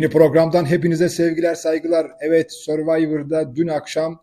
Yeni programdan hepinize sevgiler, saygılar. Evet, Survivor'da dün akşam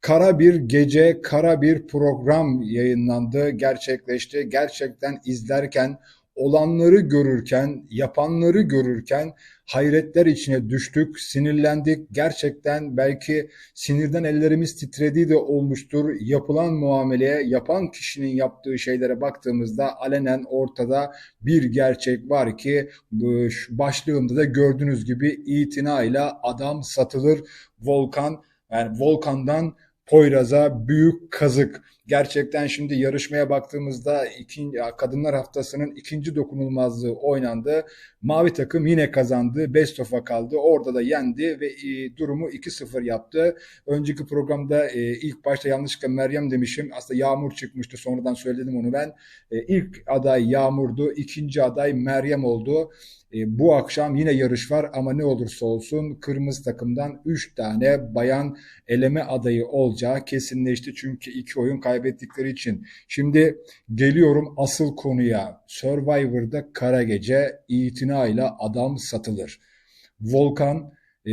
kara bir gece, kara bir program yayınlandı, gerçekleşti. Gerçekten izlerken, olanları görürken, yapanları görürken hayretler içine düştük, sinirlendik. Gerçekten belki sinirden ellerimiz titrediği de olmuştur. Yapılan muameleye, yapan kişinin yaptığı şeylere baktığımızda alenen ortada bir gerçek var ki bu başlığımda da gördüğünüz gibi itinayla adam satılır. Volkan yani Volkan'dan Poyraz'a büyük kazık. Gerçekten şimdi yarışmaya baktığımızda ikinci, Kadınlar Haftası'nın ikinci dokunulmazlığı oynandı. Mavi takım yine kazandı. Best of'a kaldı. Orada da yendi ve e, durumu 2-0 yaptı. Önceki programda e, ilk başta yanlışlıkla Meryem demişim. Aslında Yağmur çıkmıştı. Sonradan söyledim onu ben. E, ilk aday Yağmur'du. ikinci aday Meryem oldu. E, bu akşam yine yarış var ama ne olursa olsun kırmızı takımdan 3 tane bayan eleme adayı olacağı kesinleşti. Çünkü iki oyun kaybettikleri için. Şimdi geliyorum asıl konuya. Survivor'da kara gece itinayla adam satılır. Volkan e,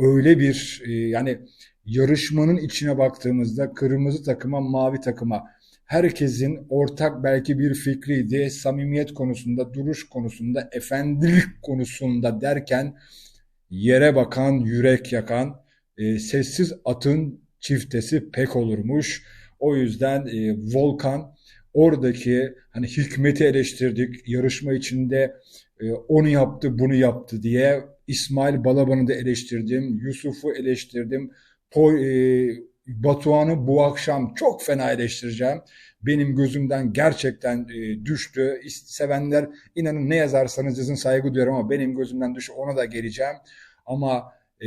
öyle bir e, yani yarışmanın içine baktığımızda kırmızı takıma mavi takıma herkesin ortak belki bir fikriydi. Samimiyet konusunda, duruş konusunda, efendilik konusunda derken yere bakan, yürek yakan, e, sessiz atın çiftesi pek olurmuş. O yüzden e, Volkan oradaki hani hikmeti eleştirdik. Yarışma içinde e, onu yaptı, bunu yaptı diye İsmail Balaban'ı da eleştirdim. Yusuf'u eleştirdim. Po, e, Batuhan'ı bu akşam çok fena eleştireceğim. Benim gözümden gerçekten e, düştü. Sevenler inanın ne yazarsanız yazın saygı duyuyorum ama benim gözümden düştü. Ona da geleceğim. Ama e,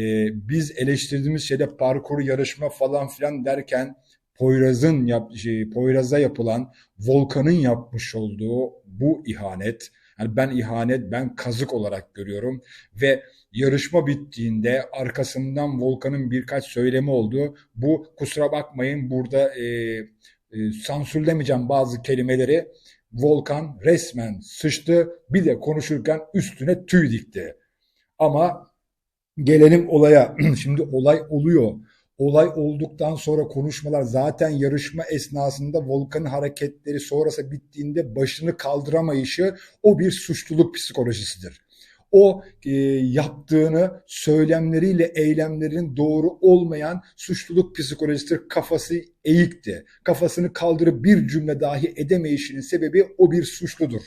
biz eleştirdiğimiz şeyde parkur yarışma falan filan derken Poyraz'ın yap, şey, Poyraz'a yapılan Volkan'ın yapmış olduğu bu ihanet yani ben ihanet, ben kazık olarak görüyorum ve yarışma bittiğinde arkasından Volkan'ın birkaç söylemi oldu. Bu kusura bakmayın burada e, e, sansürlemeyeceğim bazı kelimeleri. Volkan resmen sıçtı bir de konuşurken üstüne tüy dikti. Ama gelelim olaya. Şimdi olay oluyor. Olay olduktan sonra konuşmalar zaten yarışma esnasında Volkan'ın hareketleri sonrası bittiğinde başını kaldıramayışı o bir suçluluk psikolojisidir o e, yaptığını söylemleriyle eylemlerin doğru olmayan suçluluk psikolojisidir. Kafası eğikti. Kafasını kaldırıp bir cümle dahi edemeyişinin sebebi o bir suçludur.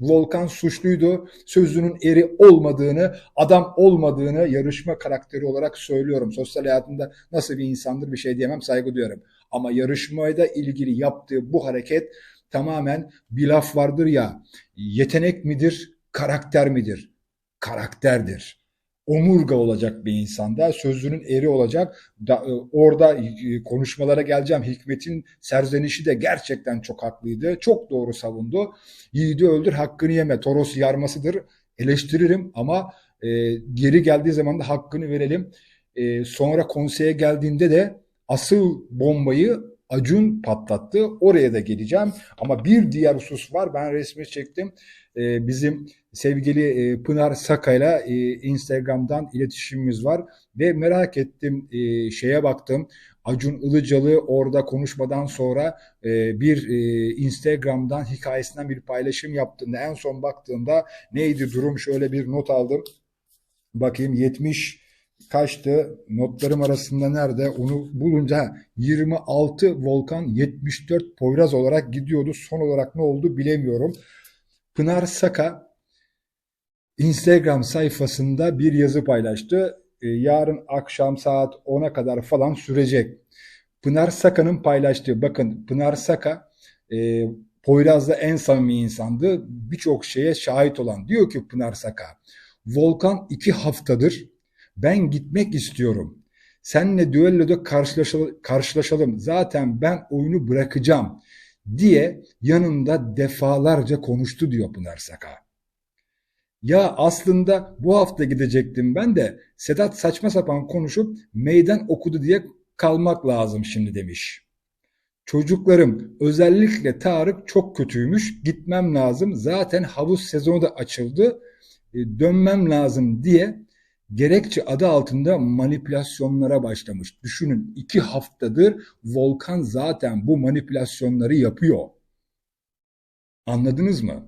Volkan suçluydu. Sözünün eri olmadığını, adam olmadığını yarışma karakteri olarak söylüyorum. Sosyal hayatında nasıl bir insandır bir şey diyemem saygı duyarım. Ama yarışmaya ilgili yaptığı bu hareket tamamen bir laf vardır ya yetenek midir, karakter midir? Karakterdir. Omurga olacak bir insanda, sözünün eri olacak. Da, e, orada e, konuşmalara geleceğim. Hikmet'in serzenişi de gerçekten çok haklıydı. Çok doğru savundu. Yiğidi öldür, hakkını yeme. Toros yarmasıdır. Eleştiririm ama e, geri geldiği zaman da hakkını verelim. E, sonra konseye geldiğinde de asıl bombayı Acun patlattı. Oraya da geleceğim. Ama bir diğer husus var. Ben resmi çektim. Ee, bizim sevgili e, Pınar Saka'yla e, Instagram'dan iletişimimiz var. Ve merak ettim, e, şeye baktım. Acun Ilıcalı orada konuşmadan sonra bir Instagram'dan hikayesinden bir paylaşım yaptığında en son baktığımda neydi durum şöyle bir not aldım. Bakayım 70 kaçtı? Notlarım arasında nerede? Onu bulunca 26 Volkan 74 Poyraz olarak gidiyordu. Son olarak ne oldu bilemiyorum. Pınar Saka Instagram sayfasında bir yazı paylaştı. Ee, yarın akşam saat 10'a kadar falan sürecek. Pınar Saka'nın paylaştığı, bakın Pınar Saka e, Poyraz'da en samimi insandı. Birçok şeye şahit olan. Diyor ki Pınar Saka, Volkan iki haftadır ben gitmek istiyorum. Seninle düelloda karşılaşalım, karşılaşalım. Zaten ben oyunu bırakacağım diye yanında defalarca konuştu diyor Pınar Saka. Ya aslında bu hafta gidecektim ben de Sedat saçma sapan konuşup meydan okudu diye kalmak lazım şimdi demiş. Çocuklarım özellikle Tarık çok kötüymüş gitmem lazım zaten havuz sezonu da açıldı e, dönmem lazım diye gerekçe adı altında manipülasyonlara başlamış. Düşünün iki haftadır Volkan zaten bu manipülasyonları yapıyor. Anladınız mı?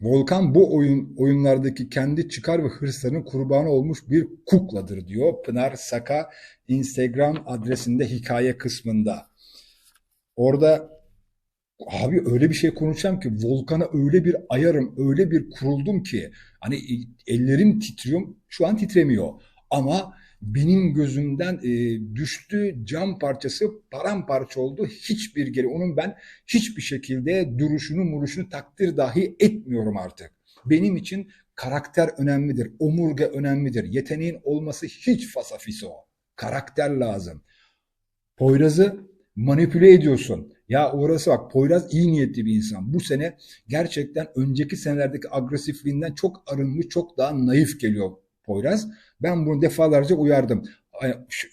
Volkan bu oyun oyunlardaki kendi çıkar ve hırslarının kurbanı olmuş bir kukladır diyor Pınar Saka Instagram adresinde hikaye kısmında. Orada abi öyle bir şey konuşacağım ki Volkan'a öyle bir ayarım, öyle bir kuruldum ki hani ellerim titriyor, şu an titremiyor. Ama benim gözümden e, düştü cam parçası paramparça oldu. Hiçbir geri onun ben hiçbir şekilde duruşunu muruşunu takdir dahi etmiyorum artık. Benim için karakter önemlidir, omurga önemlidir. Yeteneğin olması hiç fasafiso. Karakter lazım. Poyraz'ı manipüle ediyorsun. Ya orası bak Poyraz iyi niyetli bir insan. Bu sene gerçekten önceki senelerdeki agresifliğinden çok arınmış, çok daha naif geliyor Poyraz. Ben bunu defalarca uyardım.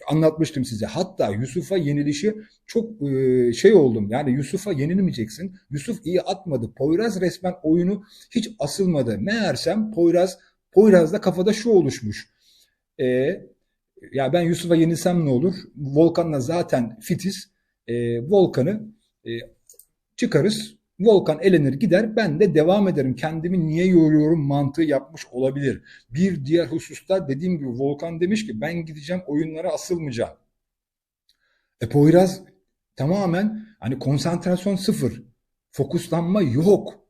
Anlatmıştım size. Hatta Yusuf'a yenilişi çok e, şey oldum. Yani Yusuf'a yenilmeyeceksin. Yusuf iyi atmadı. Poyraz resmen oyunu hiç asılmadı. Meğersem Poyraz Poyraz'da kafada şu oluşmuş. E, ya ben Yusuf'a yenilsem ne olur? Volkan'la zaten fitiz. E, Volkan'ı e, çıkarız. Volkan elenir gider ben de devam ederim. Kendimi niye yoruyorum mantığı yapmış olabilir. Bir diğer hususta dediğim gibi Volkan demiş ki ben gideceğim oyunlara asılmayacağım. E Poyraz tamamen hani konsantrasyon sıfır. Fokuslanma yok.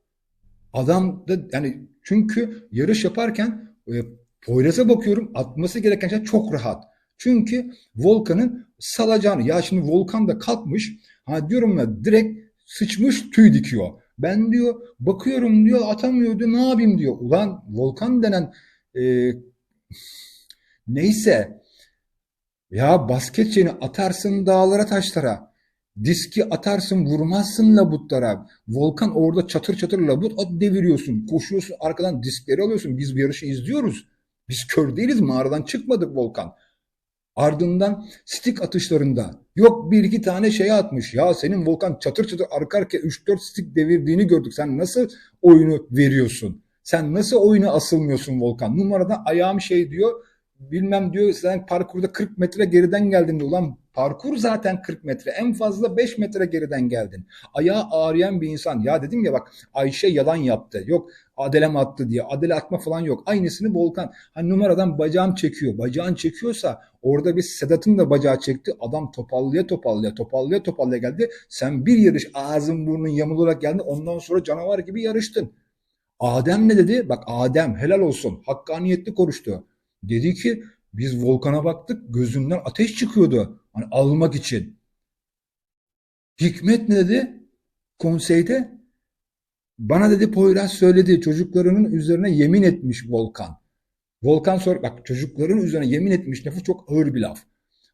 Adam da yani çünkü yarış yaparken e, Poyraz'a bakıyorum atması gereken şey çok rahat. Çünkü Volkan'ın salacağını ya şimdi Volkan da kalkmış ha diyorum ya direkt sıçmış tüy dikiyor. Ben diyor bakıyorum diyor atamıyor diyor ne yapayım diyor. Ulan volkan denen e, neyse ya basket atarsın dağlara taşlara. Diski atarsın vurmazsın labutlara. Volkan orada çatır çatır labut at deviriyorsun. Koşuyorsun arkadan diskleri alıyorsun. Biz bu yarışı izliyoruz. Biz kör değiliz mağaradan çıkmadık Volkan. Ardından stick atışlarında yok bir iki tane şey atmış. Ya senin Volkan çatır çatır arka arkaya 3-4 stick devirdiğini gördük. Sen nasıl oyunu veriyorsun? Sen nasıl oyuna asılmıyorsun Volkan? Numarada ayağım şey diyor bilmem diyor sen parkurda 40 metre geriden geldin diyor. Ulan parkur zaten 40 metre. En fazla 5 metre geriden geldin. Ayağı ağrıyan bir insan. Ya dedim ya bak Ayşe yalan yaptı. Yok Adele mi attı diye. Adele atma falan yok. Aynısını Volkan. Hani numaradan bacağım çekiyor. Bacağın çekiyorsa orada bir Sedat'ın da bacağı çekti. Adam topallaya topallaya topallaya topallaya geldi. Sen bir yarış ağzın burnun yamularak geldin. Ondan sonra canavar gibi yarıştın. Adem ne dedi? Bak Adem helal olsun. Hakkaniyetli konuştu. Dedi ki biz volkana baktık gözünden ateş çıkıyordu. Hani almak için. Hikmet ne dedi? Konseyde bana dedi Poyraz söyledi çocuklarının üzerine yemin etmiş Volkan. Volkan sor bak çocukların üzerine yemin etmiş lafı çok ağır bir laf.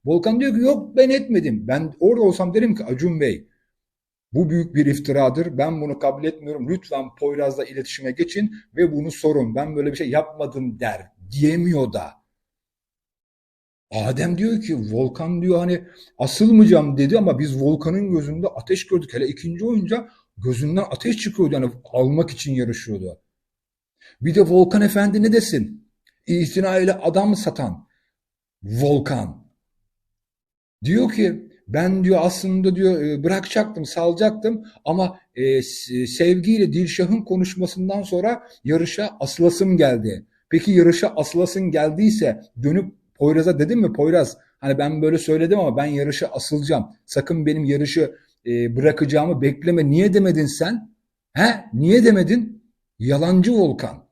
Volkan diyor ki yok ben etmedim. Ben orada olsam derim ki Acun Bey bu büyük bir iftiradır. Ben bunu kabul etmiyorum. Lütfen Poyraz'la iletişime geçin ve bunu sorun. Ben böyle bir şey yapmadım der. Diyemiyor da. Adem diyor ki Volkan diyor hani asılmayacağım dedi ama biz Volkan'ın gözünde ateş gördük. Hele ikinci oyunca gözünden ateş çıkıyordu yani almak için yarışıyordu. Bir de Volkan Efendi ne desin? İtina ile adam satan Volkan. Diyor ki ben diyor aslında diyor e, bırakacaktım, salacaktım ama e, sevgiyle Dilşah'ın konuşmasından sonra yarışa asılasım geldi. Peki yarışa asılasın geldiyse dönüp Poyraz'a dedim mi Poyraz hani ben böyle söyledim ama ben yarışa asılacağım. Sakın benim yarışı e, bırakacağımı bekleme. Niye demedin sen? He? Niye demedin? Yalancı Volkan.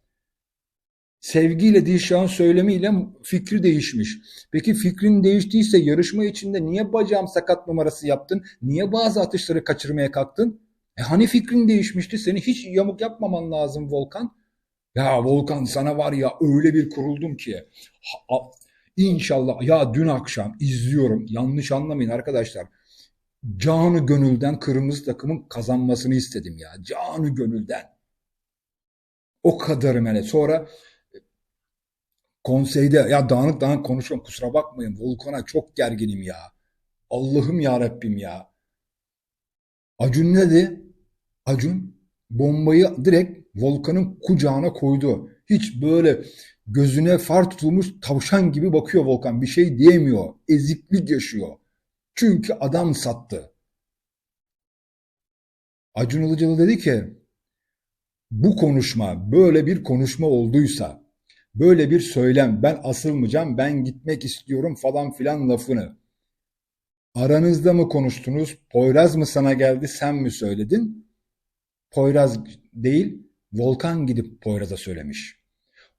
Sevgiyle Dilşah'ın söylemiyle fikri değişmiş. Peki fikrin değiştiyse yarışma içinde niye bacağım sakat numarası yaptın? Niye bazı atışları kaçırmaya kalktın? E hani fikrin değişmişti? Seni hiç yamuk yapmaman lazım Volkan. Ya Volkan sana var ya öyle bir kuruldum ki. Ha, İnşallah ya dün akşam izliyorum yanlış anlamayın arkadaşlar. Canı gönülden kırmızı takımın kazanmasını istedim ya. Canı gönülden. O kadarım yani. Sonra konseyde ya dağınık dağınık konuşuyorum kusura bakmayın. Volkan'a çok gerginim ya. Allah'ım ya Rabbim ya. Acun ne dedi? Acun bombayı direkt Volkan'ın kucağına koydu. Hiç böyle gözüne far tutulmuş tavşan gibi bakıyor Volkan. Bir şey diyemiyor. Eziklik yaşıyor. Çünkü adam sattı. Acun Ilıcalı dedi ki bu konuşma böyle bir konuşma olduysa böyle bir söylem ben asılmayacağım ben gitmek istiyorum falan filan lafını aranızda mı konuştunuz? Poyraz mı sana geldi sen mi söyledin? Poyraz değil Volkan gidip Poyraz'a söylemiş.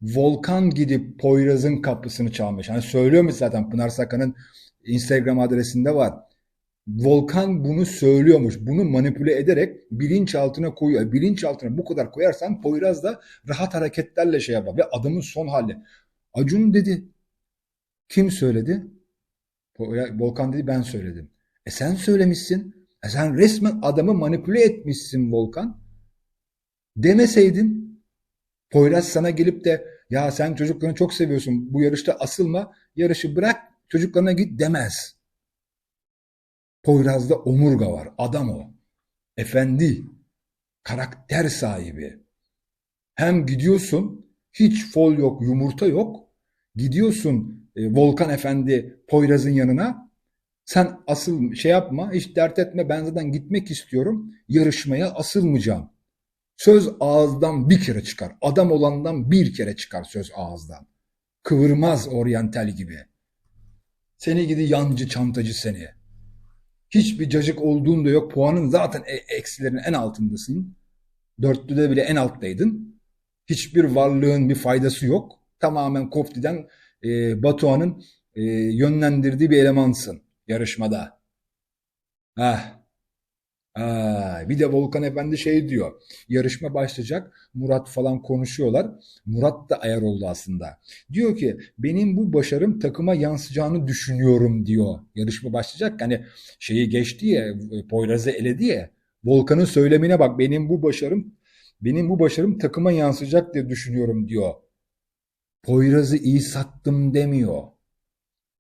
Volkan gidip Poyraz'ın kapısını çalmış. Hani söylüyormuş zaten Pınar Sakan'ın Instagram adresinde var. Volkan bunu söylüyormuş. Bunu manipüle ederek bilinçaltına koyuyor. Bilinçaltına bu kadar koyarsan Poyraz da rahat hareketlerle şey yapar. Ve adamın son hali. Acun dedi. Kim söyledi? Volkan dedi ben söyledim. E sen söylemişsin. E sen resmen adamı manipüle etmişsin Volkan. Demeseydin Poyraz sana gelip de ya sen çocuklarını çok seviyorsun bu yarışta asılma yarışı bırak çocuklarına git demez. Poyraz'da omurga var adam o. Efendi. Karakter sahibi. Hem gidiyorsun hiç fol yok yumurta yok. Gidiyorsun e, Volkan Efendi Poyraz'ın yanına. Sen asıl şey yapma hiç dert etme ben zaten gitmek istiyorum. Yarışmaya asılmayacağım. Söz ağızdan bir kere çıkar. Adam olandan bir kere çıkar söz ağızdan. Kıvırmaz oryantal gibi. Seni gidi yancı çantacı seni. Hiçbir cacık olduğun da yok. Puanın zaten e, eksilerin en altındasın. Dörtlüde bile en alttaydın. Hiçbir varlığın bir faydası yok. Tamamen Kofti'den e, Batuhan'ın e, yönlendirdiği bir elemansın yarışmada. Ah, Aa, bir de Volkan Efendi şey diyor. Yarışma başlayacak. Murat falan konuşuyorlar. Murat da ayar oldu aslında. Diyor ki benim bu başarım takıma yansıyacağını düşünüyorum diyor. Yarışma başlayacak. Hani şeyi geçti ya Poyraz'ı eledi ya. Volkan'ın söylemine bak benim bu başarım benim bu başarım takıma yansıyacak diye düşünüyorum diyor. Poyraz'ı iyi sattım demiyor.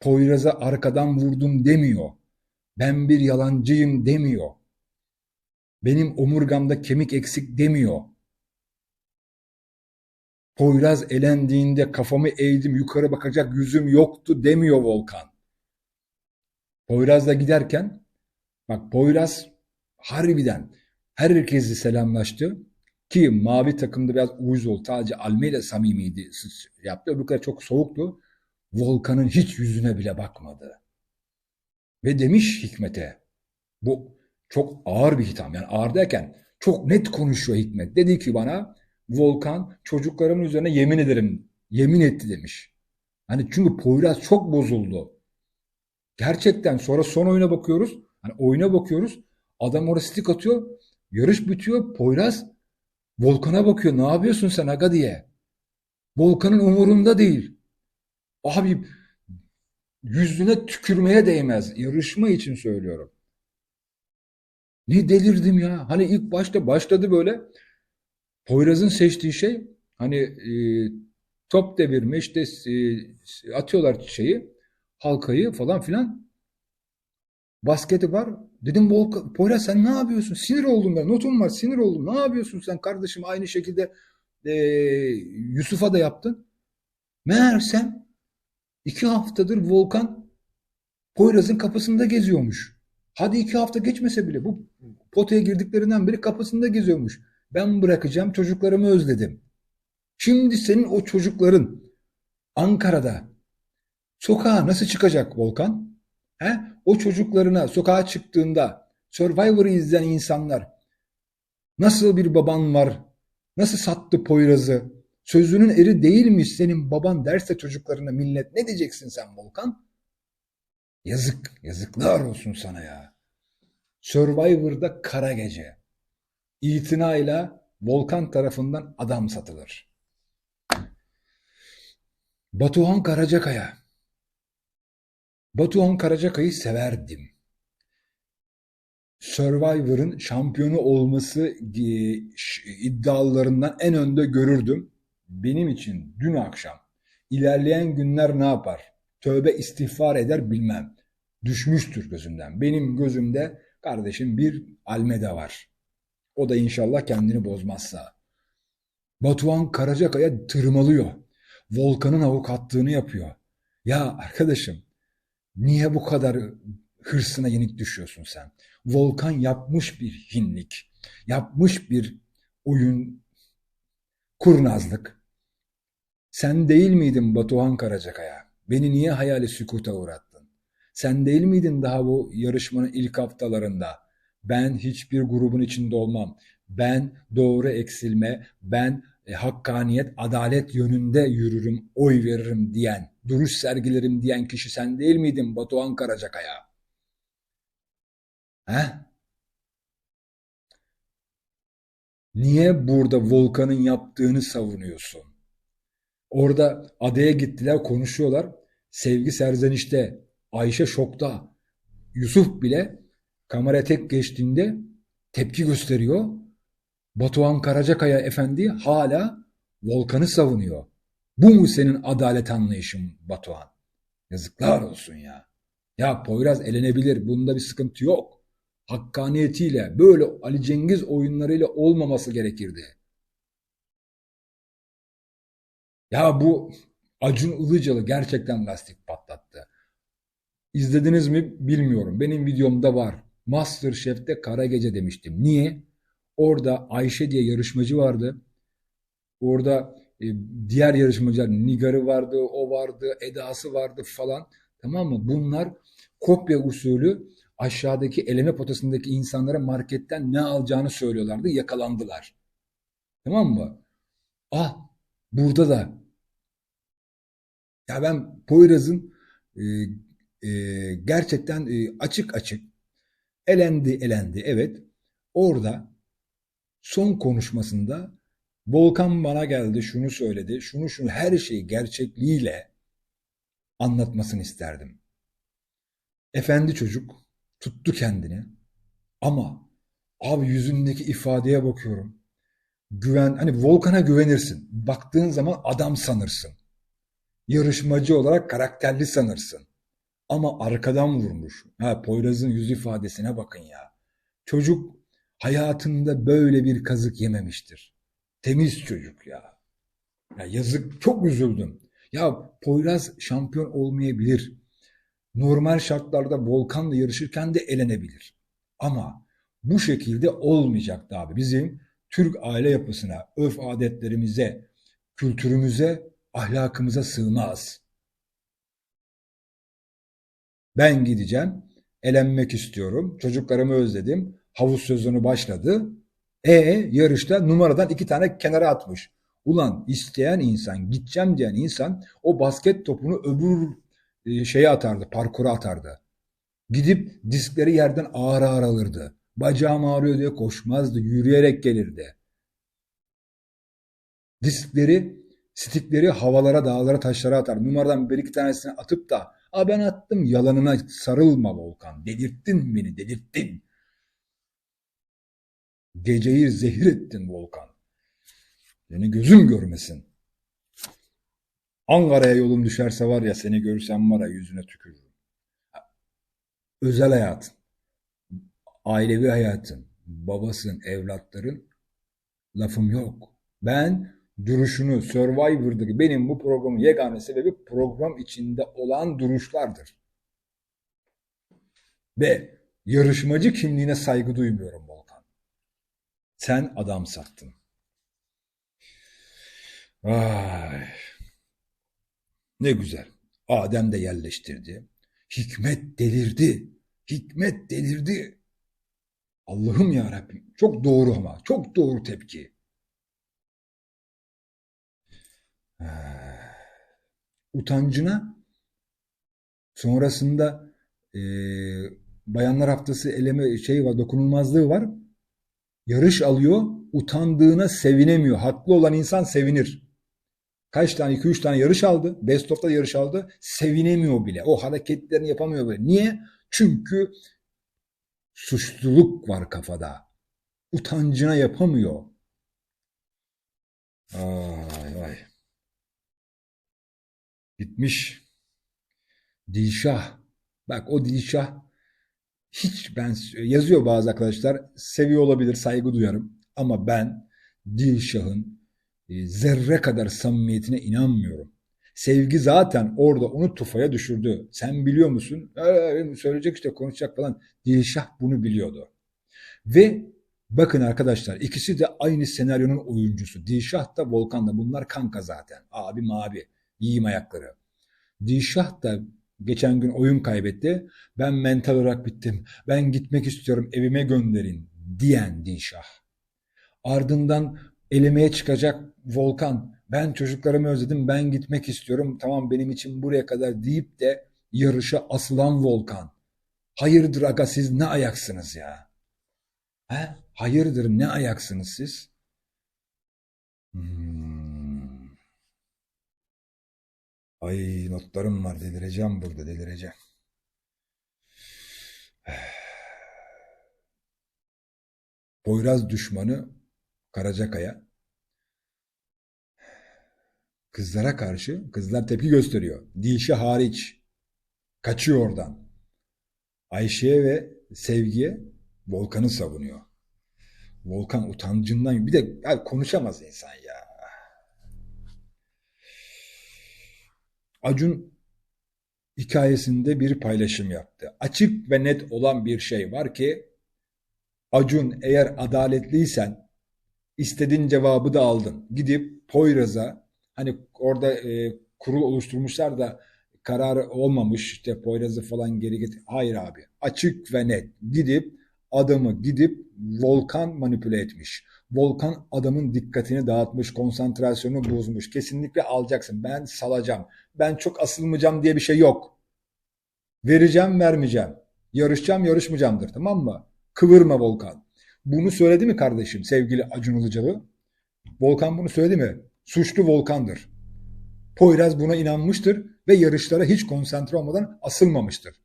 Poyraz'a arkadan vurdum demiyor. Ben bir yalancıyım demiyor. Benim omurgamda kemik eksik demiyor. Poyraz elendiğinde kafamı eğdim yukarı bakacak yüzüm yoktu demiyor Volkan. Poyraz'la giderken bak Poyraz harbiden herkesi selamlaştı ki mavi takımda biraz uyuz oldu. Sadece Almeyla samimiydi yaptı. Öbürküler çok soğuktu. Volkan'ın hiç yüzüne bile bakmadı. Ve demiş Hikmet'e bu çok ağır bir hitam. Yani ağır derken çok net konuşuyor Hikmet. Dedi ki bana Volkan çocuklarımın üzerine yemin ederim. Yemin etti demiş. Hani çünkü Poyraz çok bozuldu. Gerçekten sonra son oyuna bakıyoruz. Hani oyuna bakıyoruz. Adam oraya stik atıyor. Yarış bitiyor. Poyraz Volkan'a bakıyor. Ne yapıyorsun sen aga diye. Volkan'ın umurunda değil. Abi yüzüne tükürmeye değmez. Yarışma için söylüyorum. Ne delirdim ya. Hani ilk başta başladı böyle. Poyraz'ın seçtiği şey hani e, top devirme işte e, atıyorlar şeyi halkayı falan filan. Basketi var. Dedim Poyraz sen ne yapıyorsun? Sinir oldum ben. Notum var. Sinir oldum. Ne yapıyorsun sen kardeşim? Aynı şekilde e, Yusuf'a da yaptın. Meğersem iki haftadır Volkan Poyraz'ın kapısında geziyormuş. Hadi iki hafta geçmese bile bu potaya girdiklerinden beri kapısında geziyormuş. Ben bırakacağım çocuklarımı özledim. Şimdi senin o çocukların Ankara'da sokağa nasıl çıkacak Volkan? He? O çocuklarına sokağa çıktığında Survivor'ı izleyen insanlar nasıl bir baban var? Nasıl sattı Poyraz'ı? Sözünün eri değilmiş senin baban derse çocuklarına millet ne diyeceksin sen Volkan? Yazık, yazıklar olsun sana ya. Survivor'da kara gece. İtinayla Volkan tarafından adam satılır. Batuhan Karacakaya. Batuhan Karacakay'ı severdim. Survivor'ın şampiyonu olması e, iddialarından en önde görürdüm. Benim için dün akşam ilerleyen günler ne yapar? Tövbe istiğfar eder bilmem. Düşmüştür gözümden. Benim gözümde kardeşim bir Almeda var. O da inşallah kendini bozmazsa. Batuhan Karacakaya tırmalıyor. Volkan'ın avukatlığını yapıyor. Ya arkadaşım niye bu kadar hırsına yenik düşüyorsun sen? Volkan yapmış bir hinlik, yapmış bir oyun kurnazlık. Sen değil miydin Batuhan Karacakaya? Beni niye hayali sükuta uğrattın? Sen değil miydin daha bu yarışmanın ilk haftalarında? Ben hiçbir grubun içinde olmam. Ben doğru eksilme, ben e, hakkaniyet, adalet yönünde yürürüm, oy veririm diyen, duruş sergilerim diyen kişi sen değil miydin Batuhan Karacakaya? He? Niye burada Volkan'ın yaptığını savunuyorsun? Orada adaya gittiler, konuşuyorlar. Sevgi serzenişte, Ayşe şokta. Yusuf bile kamera tek geçtiğinde tepki gösteriyor. Batuhan Karacakaya Efendi hala Volkan'ı savunuyor. Bu mu senin adalet anlayışın Batuhan? Yazıklar olsun ya. Ya Poyraz elenebilir. Bunda bir sıkıntı yok. Hakkaniyetiyle böyle Ali Cengiz oyunlarıyla olmaması gerekirdi. Ya bu Acun Ilıcalı gerçekten lastik patlattı. İzlediniz mi bilmiyorum. Benim videomda var. Masterchef'te Kara Gece demiştim. Niye? Orada Ayşe diye yarışmacı vardı. Orada e, diğer yarışmacılar Nigar'ı vardı, o vardı, Eda'sı vardı falan. Tamam mı? Bunlar kopya usulü aşağıdaki eleme potasındaki insanlara marketten ne alacağını söylüyorlardı. Yakalandılar. Tamam mı? Ah burada da ya ben Poyraz'ın e, e, gerçekten e, açık açık elendi elendi evet orada son konuşmasında Volkan bana geldi şunu söyledi şunu şunu her şeyi gerçekliğiyle anlatmasını isterdim. Efendi çocuk tuttu kendini ama abi yüzündeki ifadeye bakıyorum. Güven hani Volkan'a güvenirsin. Baktığın zaman adam sanırsın. Yarışmacı olarak karakterli sanırsın. Ama arkadan vurmuş. Ha, Poyraz'ın yüz ifadesine bakın ya. Çocuk hayatında böyle bir kazık yememiştir. Temiz çocuk ya. Ya yazık çok üzüldüm. Ya Poyraz şampiyon olmayabilir. Normal şartlarda Volkan'la yarışırken de elenebilir. Ama bu şekilde olmayacaktı abi. Bizim Türk aile yapısına, örf adetlerimize, kültürümüze, ahlakımıza sığmaz. Ben gideceğim, elenmek istiyorum, çocuklarımı özledim, havuz sezonu başladı. E yarışta numaradan iki tane kenara atmış. Ulan isteyen insan, gideceğim diyen insan o basket topunu öbür e, şeye atardı, parkura atardı. Gidip diskleri yerden ağır ağır alırdı. Bacağım ağrıyor diye koşmazdı, yürüyerek gelirdi. Diskleri, stikleri havalara, dağlara, taşlara atar. Numaradan bir iki tanesini atıp da A ben attım yalanına sarılma Volkan. Delirttin beni, delirttin. Geceyi zehir ettin Volkan. Seni gözüm görmesin. Ankara'ya yolum düşerse var ya seni görsem var ya yüzüne tükürürüm. Özel hayatın, ailevi hayatın, babasın, evlatların lafım yok. Ben duruşunu Survivor'daki benim bu programın yegane sebebi program içinde olan duruşlardır. Ve yarışmacı kimliğine saygı duymuyorum Volkan. Sen adam sattın. Ay. Ne güzel. Adem de yerleştirdi. Hikmet delirdi. Hikmet delirdi. Allah'ım ya Rabbim. Çok doğru ama. Çok doğru tepki. Utancına sonrasında e, bayanlar haftası eleme şey var dokunulmazlığı var. Yarış alıyor, utandığına sevinemiyor. Haklı olan insan sevinir. Kaç tane, iki üç tane yarış aldı. Best of'ta yarış aldı. Sevinemiyor bile. O hareketlerini yapamıyor böyle. Niye? Çünkü suçluluk var kafada. Utancına yapamıyor. Ay ay. Bitmiş. Dilşah. Bak o Dilşah hiç ben yazıyor bazı arkadaşlar seviyor olabilir saygı duyarım ama ben Dilşah'ın e, zerre kadar samimiyetine inanmıyorum. Sevgi zaten orada onu tufaya düşürdü. Sen biliyor musun? Ee, söyleyecek işte konuşacak falan. Dilşah bunu biliyordu. Ve bakın arkadaşlar ikisi de aynı senaryonun oyuncusu. Dilşah da Volkan da bunlar kanka zaten. Abi mavi. Yiyeyim ayakları. Dilşah da geçen gün oyun kaybetti. Ben mental olarak bittim. Ben gitmek istiyorum evime gönderin diyen Dilşah. Ardından elemeye çıkacak Volkan. Ben çocuklarımı özledim. Ben gitmek istiyorum. Tamam benim için buraya kadar deyip de yarışa asılan Volkan. Hayırdır aga siz ne ayaksınız ya? He? Hayırdır ne ayaksınız siz? Hmm. Ay notlarım var delireceğim burada delireceğim. Poyraz düşmanı Karacakaya kızlara karşı kızlar tepki gösteriyor. Dilşe hariç kaçıyor oradan. Ayşe'ye ve Sevgi'ye Volkan'ı savunuyor. Volkan utancından bir de ya konuşamaz insan ya. Acun hikayesinde bir paylaşım yaptı. Açık ve net olan bir şey var ki Acun eğer adaletliysen istediğin cevabı da aldın. Gidip Poyraz'a hani orada e, kurul oluşturmuşlar da kararı olmamış işte Poyraz'ı falan geri getir. Hayır abi açık ve net gidip adamı gidip Volkan manipüle etmiş. Volkan adamın dikkatini dağıtmış, konsantrasyonunu bozmuş. Kesinlikle alacaksın. Ben salacağım. Ben çok asılmayacağım diye bir şey yok. Vereceğim, vermeyeceğim. Yarışacağım, yarışmayacağımdır. Tamam mı? Kıvırma Volkan. Bunu söyledi mi kardeşim sevgili Acun Ilıcalı? Volkan bunu söyledi mi? Suçlu Volkan'dır. Poyraz buna inanmıştır ve yarışlara hiç konsantre olmadan asılmamıştır.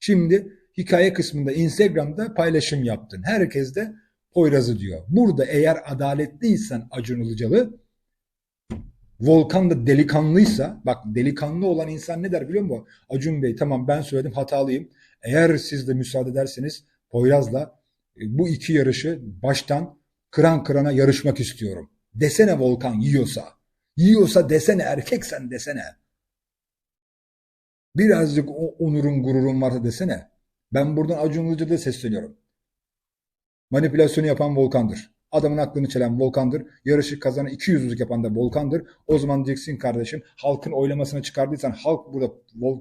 Şimdi hikaye kısmında Instagram'da paylaşım yaptın. Herkes de Poyraz'ı diyor. Burada eğer adaletliysen Acun Ilıcalı Volkan da delikanlıysa bak delikanlı olan insan ne der biliyor musun? Acun Bey tamam ben söyledim hatalıyım. Eğer siz de müsaade ederseniz Poyraz'la e, bu iki yarışı baştan kıran kırana yarışmak istiyorum. Desene Volkan yiyorsa. Yiyorsa desene erkeksen desene. Birazcık o onurun gururun varsa desene. Ben buradan Acun Ilıcalı'da sesleniyorum. Manipülasyonu yapan Volkan'dır. Adamın aklını çelen Volkan'dır. Yarışı kazanan 200'lük yapan da Volkan'dır. O zaman diyeceksin kardeşim halkın oylamasına çıkardıysan halk burada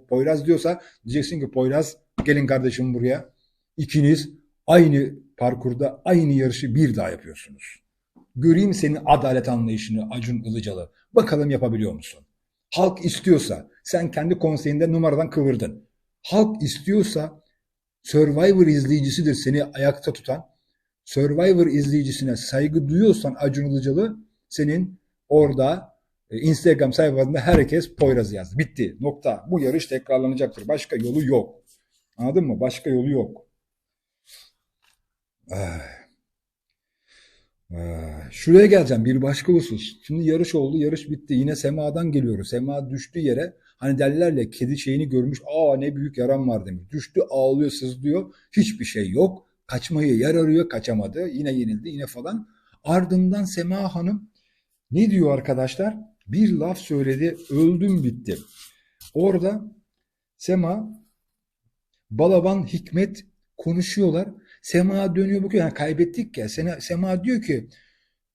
Poyraz diyorsa diyeceksin ki Poyraz gelin kardeşim buraya. İkiniz aynı parkurda aynı yarışı bir daha yapıyorsunuz. Göreyim senin adalet anlayışını Acun Ilıcalı. Bakalım yapabiliyor musun? Halk istiyorsa sen kendi konseyinde numaradan kıvırdın. Halk istiyorsa Survivor izleyicisidir seni ayakta tutan. Survivor izleyicisine saygı duyuyorsan Acun Ilıcalı senin orada e, Instagram sayfasında herkes Poyraz yazdı. Bitti. Nokta. Bu yarış tekrarlanacaktır. Başka yolu yok. Anladın mı? Başka yolu yok. Ay. Ay. Şuraya geleceğim bir başka husus. Şimdi yarış oldu, yarış bitti. Yine Sema'dan geliyoruz. Sema düştü yere. Hani derler ya kedi şeyini görmüş. Aa ne büyük yaram var demiş. Düştü ağlıyor, sızlıyor. Hiçbir şey yok. Kaçmayı yer arıyor, kaçamadı. Yine yenildi, yine falan. Ardından Sema Hanım ne diyor arkadaşlar? Bir laf söyledi, öldüm bittim. Orada Sema, Balaban, Hikmet konuşuyorlar. Sema dönüyor bakıyor. Yani kaybettik ya. Sema, Sema diyor ki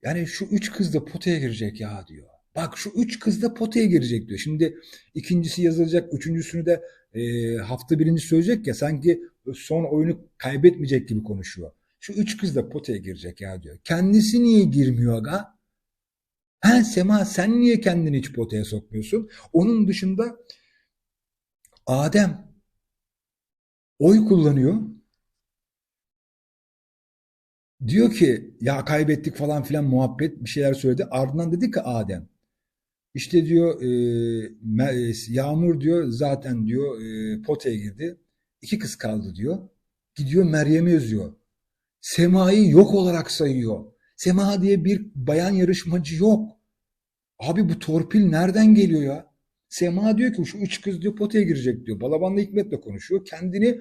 yani şu üç kız da potaya girecek ya diyor. Bak şu üç kız da potaya girecek diyor. Şimdi ikincisi yazılacak. Üçüncüsünü de e, hafta birinci söyleyecek ya. Sanki son oyunu kaybetmeyecek gibi konuşuyor. Şu üç kız da potaya girecek ya diyor. Kendisi niye girmiyor aga? Ha Sema sen niye kendini hiç potaya sokmuyorsun? Onun dışında Adem oy kullanıyor. Diyor ki ya kaybettik falan filan muhabbet bir şeyler söyledi. Ardından dedi ki Adem işte diyor e, Yağmur diyor zaten diyor e, potaya girdi. İki kız kaldı diyor. Gidiyor Meryem'i özüyor. Sema'yı yok olarak sayıyor. Sema diye bir bayan yarışmacı yok. Abi bu torpil nereden geliyor ya? Sema diyor ki şu üç kız diyor potaya girecek diyor. Balabanla Hikmet'le konuşuyor. Kendini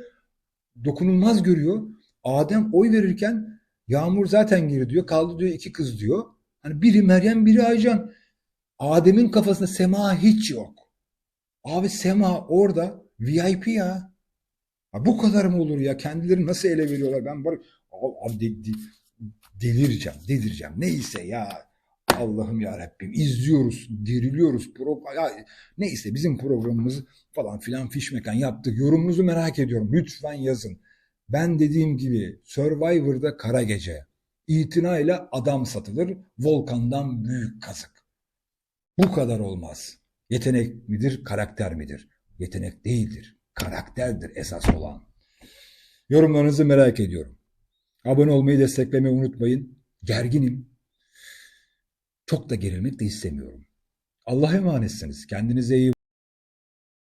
dokunulmaz görüyor. Adem oy verirken Yağmur zaten geri diyor. Kaldı diyor iki kız diyor. Hani biri Meryem biri Aycan. Adem'in kafasında Sema hiç yok. Abi Sema orada VIP ya. Ha bu kadar mı olur ya? Kendileri nasıl ele veriyorlar? Ben var abi de- de- delireceğim, delireceğim. Neyse ya. Allah'ım ya Rabbim izliyoruz, diriliyoruz. Pro ya, neyse bizim programımız falan filan fişmekan yaptık. Yorumunuzu merak ediyorum. Lütfen yazın. Ben dediğim gibi Survivor'da kara gece. İtinayla adam satılır. Volkan'dan büyük kazık. Bu kadar olmaz. Yetenek midir, karakter midir? Yetenek değildir. Karakterdir esas olan. Yorumlarınızı merak ediyorum. Abone olmayı desteklemeyi unutmayın. Gerginim. Çok da gerilmek de istemiyorum. Allah'a emanetsiniz. Kendinize iyi